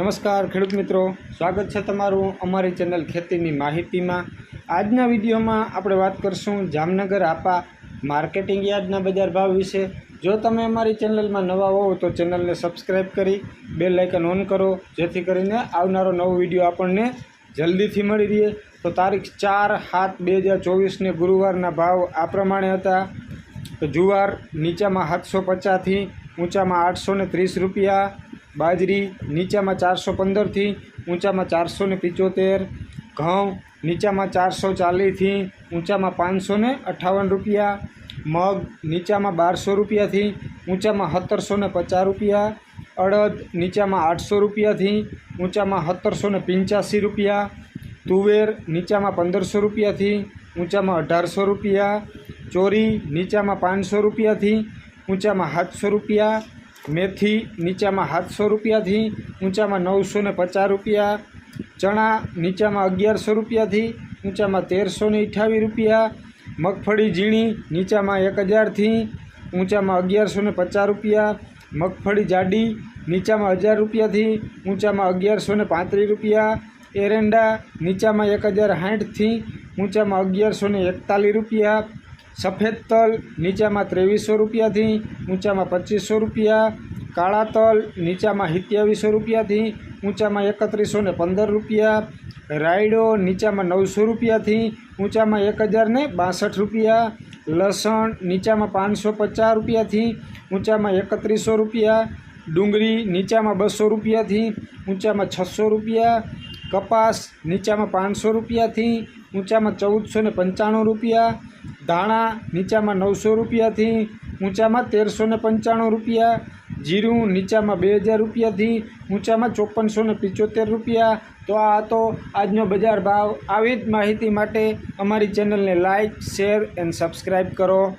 નમસ્કાર ખેડૂત મિત્રો. સ્વાગત છે તમારું અમારી ચેનલ ખેતીની માહિતીમાં. આજના વિડીયોમાં આપણે વાત કરશું જામનગર આપા માર્કેટિંગ યાર્ડના બજાર ભાવ વિશે. જો તમે અમારી ચેનલમાં નવા હોવ તો ચેનલને સબસ્ક્રાઈબ કરી બેલ આઇકન ઓન કરો, જેથી કરીને આવનારો નવો વીડિયો આપણને જલ્દીથી મળી રહે. તો તારીખ ચાર સાત બે હજાર ચોવીસને ગુરુવારના ભાવ આ પ્રમાણે હતા. તો જુવાર નીચામાં સાતસો પચાસથી ઊંચામાં આઠસો ત્રીસ રૂપિયા બાજરી નીચામાં ચારસો પંદરથી ઊંચામાં ચારસો ને પિચોતેર, ઘઉં નીચામાં ચારસો ચાલીસથી ઊંચામાં પાંચસો ને અઠ્ઠાવન રૂપિયા, મગ નીચામાં બારસો રૂપિયાથી ઊંચામાં સત્તરસો ને પચાસ રૂપિયા, અડદ નીચામાં આઠસો રૂપિયાથી ઊંચામાં સત્તરસો ને પંચ્યાસી રૂપિયા, તુવેર નીચામાં પંદરસો રૂપિયાથી ઊંચામાં અઢારસો રૂપિયા, ચોરી નીચામાં પાંચસો રૂપિયાથી ઊંચામાં સાતસો રૂપિયા મેથી નીચામાં સાતસો રૂપિયાથી ઊંચામાં નવસો ને પચાસ રૂપિયા, ચણા નીચામાં અગિયારસો રૂપિયાથી ઊંચામાં તેરસો ને અઠ્ઠાવીસ રૂપિયા, મગફળી ઝીણી નીચામાં એક હજારથી ઊંચામાં અગિયારસો ને પચાસ રૂપિયા, મગફળી જાડી નીચામાં હજાર રૂપિયાથી ઊંચામાં અગિયારસો ને પાંત્રીસ રૂપિયા, એરંડા નીચામાં એક હજાર સાઠથી ઊંચામાં અગિયારસો ને એકતાલીસ રૂપિયા સફેદ તલ, નીચામાં ત્રેવીસો રૂપિયાથી ઊંચામાં પચીસો રૂપિયા, કાળા તલ, નીચામાં સત્યાવીસો રૂપિયાથી ઊંચામાં એકત્રીસો ને પંદર રૂપિયા, રાયડો, નીચામાં નવસો રૂપિયાથી ઊંચામાં એક હજાર ને બાસઠ રૂપિયા, લસણ, નીચામાં પાંચસો પચાસ રૂપિયાથી ઊંચામાં એકત્રીસો રૂપિયા, ડુંગળી, નીચામાં બસો રૂપિયાથી ઊંચામાં છસો રૂપિયા, કપાસ, નીચામાં પાંચસો રૂપિયાથી ઊંચામાં ચૌદસો ને પંચાણું રૂપિયા ધાણા નીચામાં નવસો રૂપિયાથી, ઊંચામાં તેરસો ને પંચાણું રૂપિયા, જીરું નીચામાં બે હજાર રૂપિયાથી, ઊંચામાં ચોપનસો ને પિચોતેર રૂપિયા. તો આ હતો આજનો બજાર ભાવ. આવી જ માહિતી માટે અમારી ચેનલને લાઇક શેર એન્ડ સબસ્ક્રાઈબ કરો.